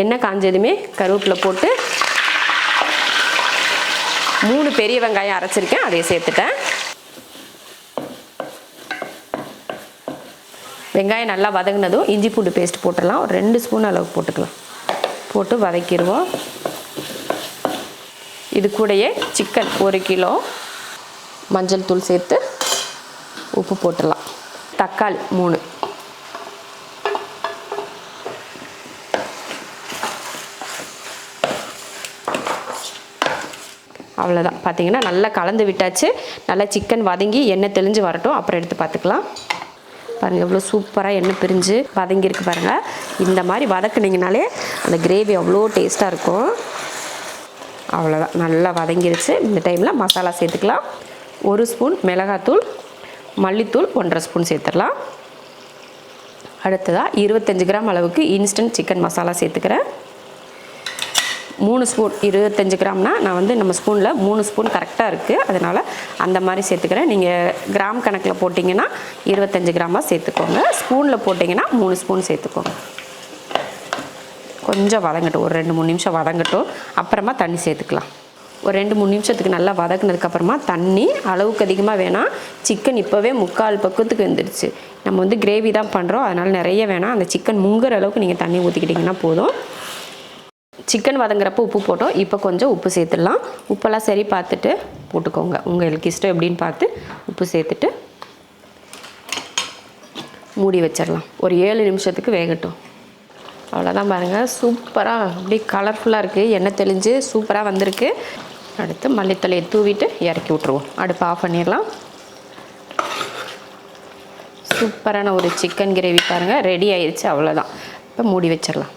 எண்ணெய் காஞ்சதுமே கருவேப்பிலை போட்டு மூணு பெரிய வெங்காயம் அரைச்சிருக்கேன் அதையே சேர்த்துட்டேன். வெங்காயம் நல்லா வதங்கினதும் இஞ்சி பூண்டு பேஸ்ட் போட்டுடலாம். ஒரு ரெண்டு ஸ்பூன் அளவுக்கு போட்டுக்கலாம். போட்டு வதக்கிடுவோம். இது கூடயே சிக்கன் ஒரு கிலோ. மஞ்சள் தூள் சேர்த்து உப்பு போட்டுடலாம். தக்காளி மூணு. அவ்வளோதான் பார்த்தீங்கன்னா நல்லா கலந்து விட்டாச்சு. நல்லா சிக்கன் வதங்கி எண்ணெய் தெளிஞ்சு வரட்டும். அப்புறம் எடுத்து பார்த்துக்கலாம். பாருங்கள் எவ்வளோ சூப்பராக எண்ணெய் பிரிஞ்சு வதங்கியிருக்கு பாருங்கள் இந்த மாதிரி வதக்குனீங்கனாலே அந்த கிரேவி அவ்வளோ டேஸ்ட்டாக இருக்கும். அவ்வளோதான் நல்லா வதங்கிருச்சு. இந்த டைமில் மசாலா சேர்த்துக்கலாம். ஒரு ஸ்பூன் மிளகாத்தூள் மல்லித்தூள் ஒன்றரை ஸ்பூன் சேர்த்துடலாம். அடுத்ததாக இருபத்தஞ்சி கிராம் அளவுக்கு இன்ஸ்டன்ட் சிக்கன் மசாலா சேர்த்துக்கிறேன். மூணு ஸ்பூன் இருபத்தஞ்சி கிராம்னா நான் வந்து நம்ம ஸ்பூனில் மூணு ஸ்பூன் கரெக்டாக இருக்குது அதனால் அந்த மாதிரி சேர்த்துக்கிறேன். நீங்கள் கிராம் கணக்கில் போட்டிங்கன்னா இருபத்தஞ்சி கிராமாக சேர்த்துக்கோங்க. ஸ்பூனில் போட்டிங்கன்னா மூணு ஸ்பூன் சேர்த்துக்கோங்க. கொஞ்சம் வதங்கட்டும். ஒரு ரெண்டு மூணு நிமிஷம் வதங்கட்டும். அப்புறமா தண்ணி சேர்த்துக்கலாம். ஒரு ரெண்டு மூணு நிமிஷத்துக்கு நல்லா வதக்குனதுக்கப்புறமா தண்ணி அளவுக்கு அதிகமாக வேணாம் சிக்கன் இப்போவே முக்கால் பக்கத்துக்கு வந்துடுச்சு. நம்ம வந்து கிரேவி தான் பண்ணுறோம் அதனால் நிறைய வேணாம். அந்த சிக்கன் முங்குற அளவுக்கு நீங்கள் தண்ணி ஊற்றிக்கிட்டிங்கன்னா போதும். சிக்கன் வதங்குறப்போ உப்பு போட்டோம். இப்போ கொஞ்சம் உப்பு சேர்த்துடலாம். உப்பெல்லாம் சரி பார்த்துட்டு போட்டுக்கோங்க. உங்களுக்கு இஷ்டம் எப்படின்னு பார்த்து உப்பு சேர்த்துட்டு மூடி வச்சிடலாம். ஒரு ஏழு நிமிஷத்துக்கு வேகட்டும். அவ்வளோதான் பாருங்கள் சூப்பராக அப்படியே கலர்ஃபுல்லாக இருக்குது எண்ணெய் தெளிஞ்சு சூப்பராக வந்திருக்கு. அடுத்து மல்லித்தலையை தூவிட்டு இறக்கி விட்ருவோம் அடுப்பு ஆஃப் பண்ணிடலாம். சூப்பரான ஒரு சிக்கன் கிரேவி பாருங்கள் ரெடி ஆயிடுச்சு. அவ்வளோதான் இப்போ மூடி வச்சிடலாம்.